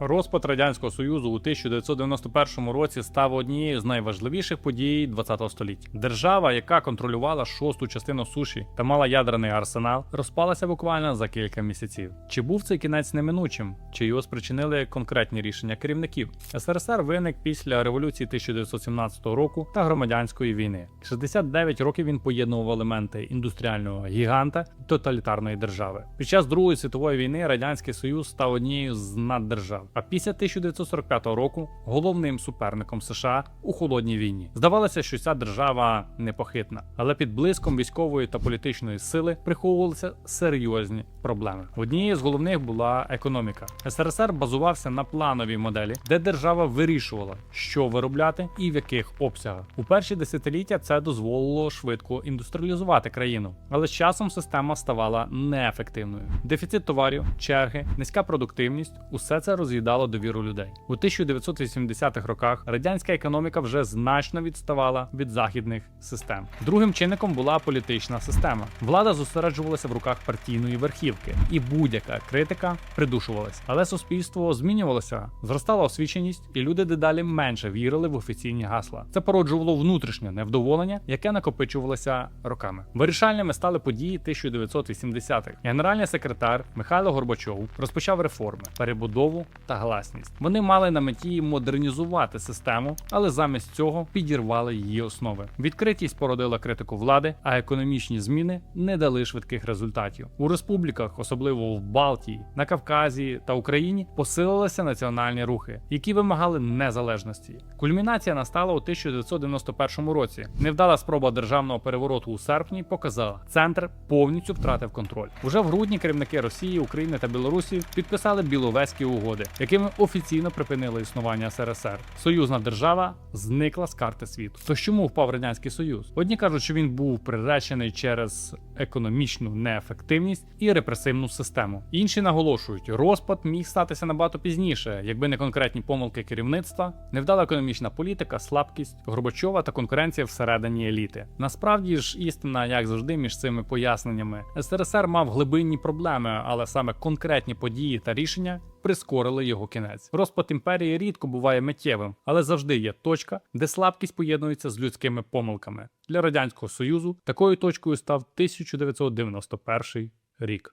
Розпад радянського союзу у 1991 році став однією з найважливіших подій ХХ століття. Держава, яка контролювала шосту частину суші та мала ядерний арсенал, розпалася буквально за кілька місяців. Чи був цей кінець неминучим, чи його спричинили конкретні рішення керівників? СРСР виник після революції 1917 року та громадянської війни. 69 років він поєднував елементи індустріального гіганта і тоталітарної держави. Під час Другої світової війни радянський союз став однією з наддержав. А після 1945 року головним суперником США у холодній війні. Здавалося, що ця держава непохитна, але під блиском військової та політичної сили приховувалися серйозні проблеми. Однією з головних була економіка. СРСР базувався на плановій моделі, де держава вирішувала, що виробляти і в яких обсягах. У перші десятиліття це дозволило швидко індустріалізувати країну, але з часом система ставала неефективною. Дефіцит товарів, черги, низька продуктивність усе це роз'їдало довіру людей. У 1980-х роках радянська економіка вже значно відставала від західних систем. Другим чинником була політична система. Влада зосереджувалася в руках партійної верхівки, і будь-яка критика придушувалася. Але суспільство змінювалося, зростала освіченість, і люди дедалі менше вірили в офіційні гасла. Це породжувало внутрішнє невдоволення, яке накопичувалося роками. Вирішальними стали події 1980-х. Генеральний секретар Михайло Горбачов розпочав реформи, перебудову та гласність. Вони мали на меті модернізувати систему, але замість цього підірвали її основи. Відкритість породила критику влади, а економічні зміни не дали швидких результатів. У республіках, особливо в Балтії, на Кавказі та Україні, посилилися національні рухи, які вимагали незалежності. Кульмінація настала у 1991 році. Невдала спроба державного перевороту у серпні показала, центр повністю втратив контроль. Уже в грудні керівники Росії, України та Білорусі підписали біловезькі угоди, якими офіційно припинили існування СРСР. Союзна держава зникла з карти світу. То чому впав радянський союз? Одні кажуть, що він був приречений через економічну неефективність і репресивну систему. Інші наголошують, розпад міг статися набагато пізніше, якби не конкретні помилки керівництва, невдала економічна політика, слабкість Горбачова та конкуренція всередині еліти. Насправді ж істина, як завжди, між цими поясненнями, СРСР мав глибинні проблеми, але саме конкретні події та рішення прискорили його кінець. Розпад імперії рідко буває миттєвим, але завжди є точка, де слабкість поєднується з людськими помилками. Для радянського союзу такою точкою став 1991 рік.